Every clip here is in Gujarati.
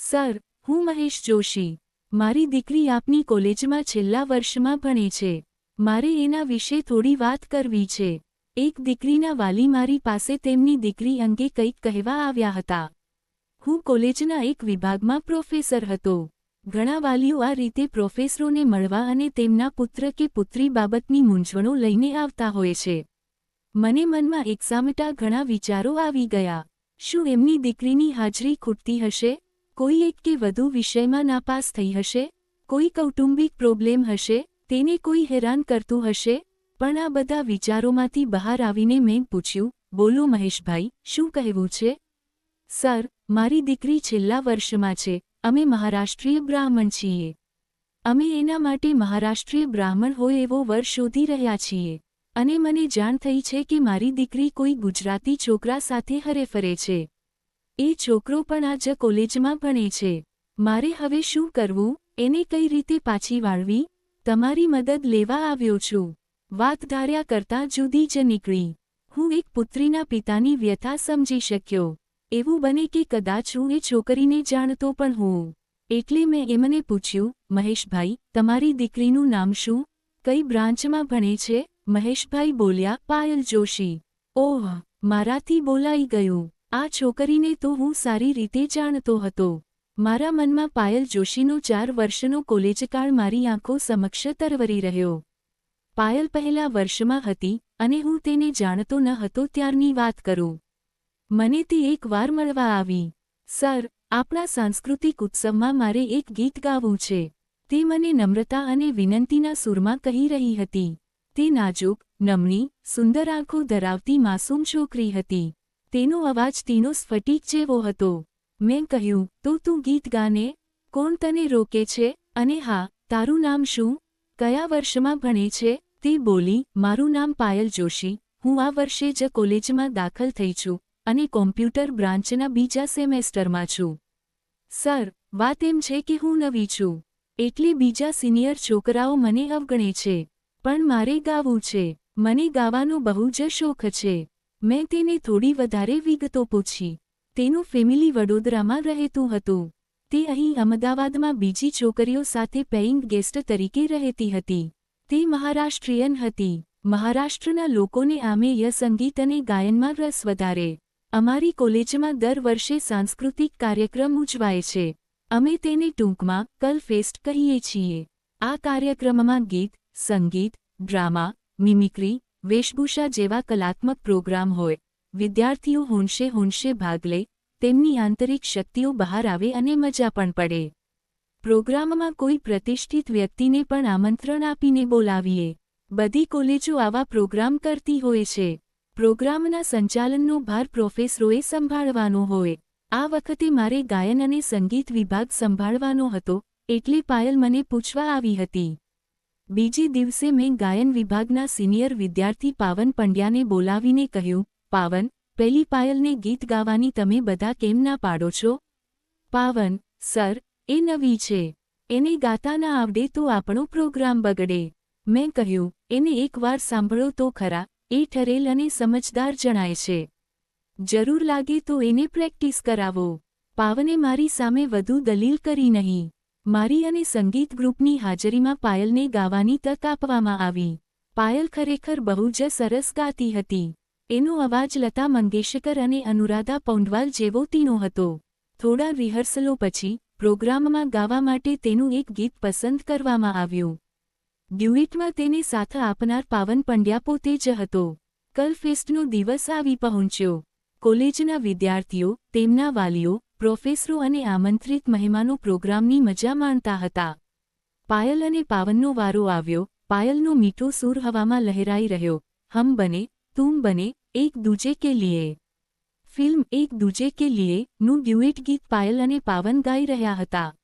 સર, હું મહેશ જોશી. મારી દીકરી આપની કોલેજમાં છેલ્લા વર્ષમાં ભણે છે. મારે એના વિશે થોડી વાત કરવી છે. એક દીકરીના વાલી મારી પાસે તેમની દીકરી અંગે કંઈક કહેવા આવ્યા હતા. હું કોલેજના એક વિભાગમાં પ્રોફેસર હતો. ઘણા વાલીઓ આ રીતે પ્રોફેસરોને મળવા અને તેમના પુત્ર કે પુત્રી બાબતની મૂંઝવણો લઈને આવતા હોય છે. મને મનમાં એકસામટા ઘણા વિચારો આવી ગયા. શું એમની દીકરીની હાજરી ખૂટતી હશે? કોઈ એક કે વધુ વિષયમાં નાપાસ થઈ હશે? કોઈ કૌટુંબિક પ્રોબ્લેમ હશે? તેને કોઈ હેરાન કરતું હશે? પણ આ બધા વિચારોમાંથી બહાર આવીને મેં પૂછ્યું, બોલો મહેશભાઈ, શું કહેવું છે? સર, મારી દીકરી છેલ્લા વર્ષમાં છે. અમે મહારાષ્ટ્રીય બ્રાહ્મણ છીએ. અમે એના માટે મહારાષ્ટ્રીય બ્રાહ્મણ હોય એવો વર શોધી રહ્યા છીએ. અને મને જાણ થઈ છે કે મારી દીકરી કોઈ ગુજરાતી છોકરા સાથે હરેફરે છે. એ છોકરો પણ આ જ કોલેજમાં ભણે છે. મારે હવે શું કરવું? એને કઈ રીતે પાછી વાળવી? તમારી મદદ લેવા આવ્યો છું. વાત ધાર્યા કરતાં જુદી જ નીકળી. હું એક પુત્રીના પિતાની વ્યથા સમજી શક્યો. એવું બને કે કદાચ હું એ છોકરીને જાણતો પણ હોઉં. એટલે મેં એમને પૂછ્યું, મહેશભાઈ, તમારી દીકરીનું નામ શું? કઈ બ્રાન્ચમાં ભણે છે? મહેશભાઈ બોલ્યા, પાયલ જોશી. ઓહ, મારાથી બોલાઈ ગયું. આ છોકરીને તો હું સારી રીતે જાણતો હતો. મારા મનમાં પાયલ જોશીનો ચાર વર્ષનો કોલેજકાળ મારી આંખો સમક્ષ તરવરી રહ્યો. પાયલ પહેલા વર્ષમાં હતી અને હું તેને જાણતો ન હતો ત્યારની વાત કરું. મને તે એક વાર મળવા આવી. સર, આપણા સાંસ્કૃતિક ઉત્સવમાં મારે એક ગીત ગાવું છે. તે મને નમ્રતા અને વિનંતીના સૂરમાં કહી રહી હતી. તે નાજુક, નમણી, સુંદર આંખો ધરાવતી માસૂમ છોકરી હતી. તેનો અવાજ તીનો સ્ફટિક જેવો હતો. મેં કહ્યું, તો, તું ગીત ગાને? કોણ તને રોકે છે? અને હા, તારું નામ શું? કયા વર્ષમાં ભણે છે તે બોલી, મારું નામ પાયલ જોશી. હું આ વર્ષે જ કોલેજમાં દાખલ થઈ છું અને કોમ્પ્યુટર બ્રાન્ચના બીજા સેમેસ્ટરમાં છું. સર, વાત એમ છે કે હું નવી છું. એટલે બીજા સિનિયર છોકરાઓ મને અવગણે છે. પણ મારે ગાવું છે. મને ગાવાનો બહુ જ શોખ છે. મેં તેને થોડી વધારે વિગતો પૂછી. તેનું ફેમિલી વડોદરામાં રહેતું હતું. તે અહીં અમદાવાદમાં બીજી છોકરીઓ સાથે પેઇંગ ગેસ્ટ તરીકે રહેતી હતી. તે મહારાષ્ટ્રીયન હતી. મહારાષ્ટ્રના લોકોને આમેય સંગીત અને ગાયનમાં રસ વધારે. અમારી કોલેજમાં દર વર્ષે સાંસ્કૃતિક કાર્યક્રમ ઉજવાય છે. અમે તેને ટૂંકમાં કલફેસ્ટ કહીએ છીએ. આ કાર્યક્રમમાં ગીત, સંગીત, ડ્રામા મિમિક્રી વેશભૂષા જેવા કલાત્મક પ્રોગ્રામ હોય, વિદ્યાર્થીઓ હોંશે હોંશે ભાગ લે, તેમની આંતરિક શક્તિઓ બહાર આવે અને મજા પણ પડે. પ્રોગ્રામમાં કોઈ પ્રતિષ્ઠિત વ્યક્તિને પણ આમંત્રણ આપીને બોલાવીએ. બધી કોલેજો આવા પ્રોગ્રામ કરતી હોય છે. પ્રોગ્રામના સંચાલનનો ભાર પ્રોફેસરોએ સંભાળવાનો હોય. આ વખતે મારે ગાયન અને સંગીત વિભાગ સંભાળવાનો હતો, એટલે પાયલ મને પૂછવા આવી હતી. બીજી દિવસે મેં ગાયન વિભાગના સિનિયર વિદ્યાર્થી પાવન પંડ્યાને બોલાવીને કહ્યું, પાવન પેલી પાયલને ગીત ગાવાની તમે બધા કેમ ના પાડો છો? પાવન, સર, એ નવી છે. એને ગાતા ના આવડે તો આપણો પ્રોગ્રામ બગડે. મેં કહ્યું, એને એકવાર સાંભળો તો ખરા, એ ઠરેલ અને સમજદાર જણાય છે. જરૂર લાગે તો એને પ્રેક્ટિસ કરાવો. પાવને મારી સામે વધુ દલીલ કરી નહીં. મારી અને સંગીત ગ્રુપની હાજરીમાં પાયલને ગાવાની તક આપવામાં આવી. પાયલ ખરેખર બહુ જ સરસ ગાતી હતી. એનો અવાજ લતા મંગેશકર અને અનુરાધા પૌંડવાલ જેવો તીનો હતો. થોડા રિહર્સલો પછી પ્રોગ્રામમાં ગાવા માટે તેનું એક ગીત પસંદ કરવામાં આવ્યું. ડ્યુઇટમાં તેને સાથ આપનાર પાવન પંડ્યા પોતે જ હતો. કલફેસ્ટનો દિવસ આવી પહોંચ્યો. કોલેજના વિદ્યાર્થીઓ, તેમના વાલીઓ પ્રોફેસરો અને આમંત્રિત મહેમાનો પ્રોગ્રામની મજા માણતા હતા. પાયલ અને પાવનનો વારો આવ્યો. પાયલનો મીઠો સૂર હવામાં લહેરાઈ રહ્યો. હમ બને, તુમ બને, એક દૂજે કે લીએ. ફિલ્મ એક દૂજે કે લીએ નું ડ્યુએટ ગીત પાયલ અને પાવન ગાઈ રહ્યા હતા.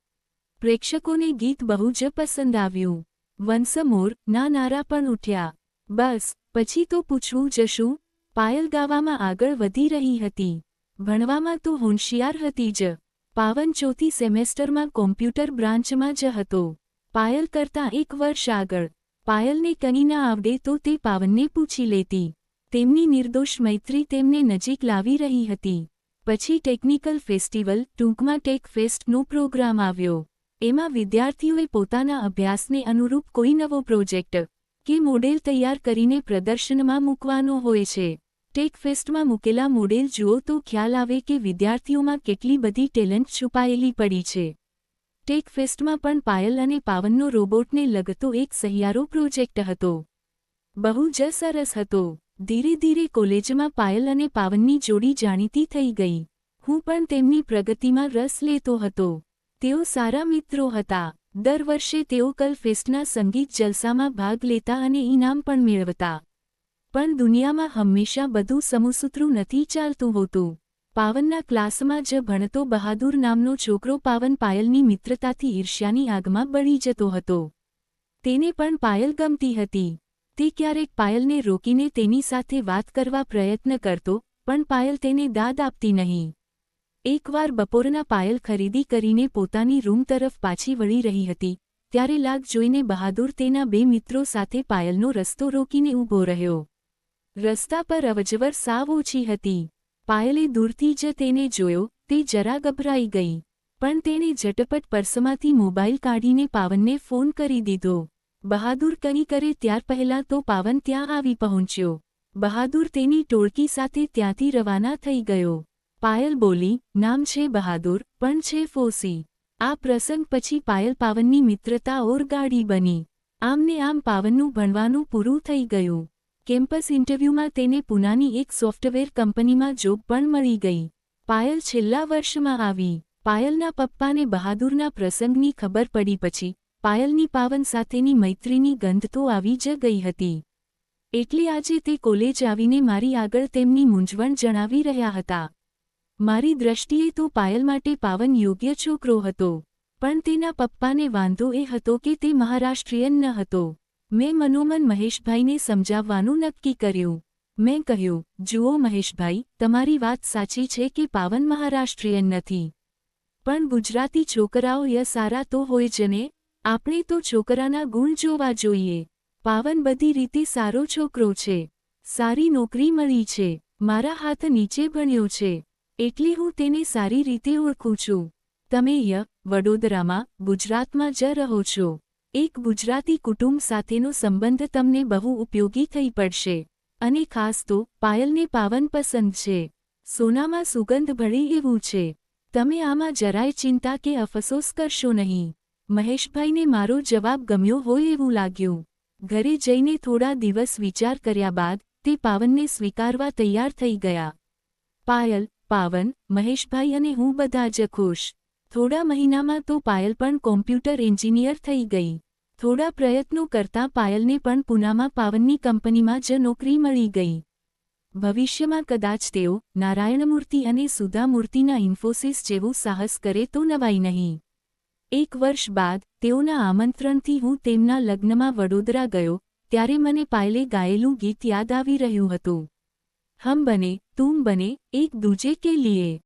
પ્રેક્ષકોને ગીત બહુ જ પસંદ આવ્યું. વંશમોર ના નારા પણ ઉઠ્યા. બસ, પછી તો પૂછવું જશું પાયલ ગાવામાં આગળ વધી રહી હતી. ભણવામાં તો હોંશિયાર હતી જ. પાવન ચોથી સેમેસ્ટરમાં કોમ્પ્યુટર બ્રાન્ચમાં જ હતો. પાયલ કરતાં એક વર્ષ આગળ. પાયલને કંઈ ના આવડે તો તે પાવનને પૂછી લેતી. તેમની નિર્દોષ મૈત્રી તેમને નજીક લાવી રહી હતી. પછી ટેકનિકલ ફેસ્ટિવલ, ટૂંકમાં ટેક ફેસ્ટનો પ્રોગ્રામ આવ્યો. એમાં વિદ્યાર્થીઓએ પોતાના અભ્યાસને અનુરૂપ કોઈ નવો પ્રોજેક્ટ કે મોડેલ તૈયાર કરીને પ્રદર્શનમાં મૂકવાનો હોય છે. ટેક ફેસ્ટમાં મૂકેલા મોડેલ જુઓ તો ખ્યાલ આવે કે વિદ્યાર્થીઓમાં કેટલી બધી ટેલેન્ટ છુપાયેલી પડી છે. ટેક ફેસ્ટમાં પણ પાયલ અને પાવનનો રોબોટને લગતો એક સહિયારો પ્રોજેક્ટ હતો. બહુ જ સરસ હતો. ધીરે ધીરે કોલેજમાં પાયલ અને પાવનની જોડી જાણીતી થઈ ગઈ. હું પણ તેમની પ્રગતિમાં રસ લેતો હતો. તેઓ સારા મિત્રો હતા. દર વર્ષે તેઓ કલ ફેસ્ટના સંગીત જલસામાં ભાગ લેતા અને ઇનામ પણ મેળવતા. પણ દુનિયામાં હંમેશા બધું સમુસૂત્રું નથી ચાલતું હોતું. પાવનના ક્લાસમાં જ ભણતો બહાદુર નામનો છોકરો પાવન પાયલની મિત્રતાથી ઈર્ષ્યાની આગમાં બળી જતો હતો. તેને પણ પાયલ ગમતી હતી. તે ક્યારેક પાયલને રોકીને તેની સાથે વાત કરવા પ્રયત્ન કરતો, પણ પાયલ તેને દાદ આપતી નહીં. એકવાર બપોરના પાયલ ખરીદી કરીને પોતાની રૂમ તરફ પાછી વળી રહી હતી, ત્યારે લાગ જોઈને બહાદુર તેના બે મિત્રો સાથે પાયલનો રસ્તો રોકીને ઊભો રહ્યો. રસ્તા પર અવજવર સાવ ઓછી હતી. પાયલે દૂરથી જ તેને જોયો, તે જરા ગભરાઈ ગઈ. પણ તેણે ઝટપટ પર્સમાંથી મોબાઈલ કાઢીને પાવનને ફોન કરી દીધો. બહાદુર કંઈ કરે ત્યાર પહેલાં તો પાવન ત્યાં આવી પહોંચ્યો. બહાદુર તેની ટોળકી સાથે ત્યાંથી રવાના થઈ ગયો. પાયલ બોલી, નામ છે બહાદુર, પણ છે ફોસી. આ પ્રસંગ પછી પાયલ પાવનની મિત્રતા ઓર ગાડી બની. આમને આમ પાવનનું ભણવાનું પૂરું થઈ ગયું. કેમ્પસ ઇન્ટરવ્યૂમાં તેને પૂનાની એક સોફ્ટવેર કંપનીમાં જોબ પણ મળી ગઈ. પાયલ છેલ્લા વર્ષમાં આવી. પાયલના પપ્પાને બહાદુરના પ્રસંગની ખબર પડી પછી, પાયલની પાવન સાથેની મૈત્રીની ગંધ તો આવી જ ગઈ હતી. એટલે આજે તે કોલેજ આવીને મારી આગળ તેમની મૂંઝવણ જણાવી રહ્યા હતા. મારી દ્રષ્ટિએ તો પાયલ માટે પાવન યોગ્ય છોકરો હતો. પણ તેના પપ્પાને વાંધો એ હતો કે તે મહારાષ્ટ્રીયન ન હતો. મેં મનોમન મહેશભાઈને સમજાવવાનું નક્કી કર્યું. મેં કહ્યું, જુઓ મહેશભાઈ, તમારી વાત સાચી છે કે પાવન મહારાષ્ટ્રીયન નથી. પણ ગુજરાતી છોકરાઓ ય સારા તો હોય જ ને? આપણે તો છોકરાના ગુણ જોવા જોઈએ. પાવન બધી રીતે સારો છોકરો છે. સારી નોકરી મળી છે. મારા હાથ નીચે ભણ્યો છે. એટલે હું તેને સારી રીતે ઓળખું છું. તમે ય વડોદરામાં, ગુજરાતમાં જ રહો છો. એક ગુજરાતી કુટુંબ સાથેનો સંબંધ તમને બહુ ઉપયોગી થઈ પડશે. અને ખાસ તો, પાયલને પાવન પસંદ છે. સોનામાં સુગંધ ભળી એવું છે. તમે આમાં જરાય ચિંતા કે અફસોસ કરશો નહીં. મહેશભાઈને મારો જવાબ ગમ્યો હોય એવું લાગ્યું. ઘરે જઈને થોડા દિવસ વિચાર કર્યા બાદ, તે પાવનને સ્વીકારવા તૈયાર થઈ ગયા. પાયલ, પાવન, મહેશભાઈ અને હું બધા જ ખુશ. થોડા મહિનામાં તો પાયલ પણ કોમ્પ્યુટર એન્જિનિયર થઈ ગઈ. થોડા પ્રયત્નો કરતાં પાયલને પણ પૂનામાં પાવનની કંપનીમાં જ નોકરી મળી ગઈ. ભવિષ્યમાં કદાચ તેઓ નારાયણમૂર્તિ અને સુધામૂર્તિના ઇન્ફોસિસ જેવું સાહસ કરે તો નવાઈ નહીં. એક વર્ષ બાદ તેઓના આમંત્રણથી હું તેમના લગ્નમાં વડોદરા ગયો, ત્યારે મને પાયલે ગાયેલું ગીત યાદ આવી રહ્યું હતું. હમ બને, તુમ બને, એક દૂજે કે લીએ.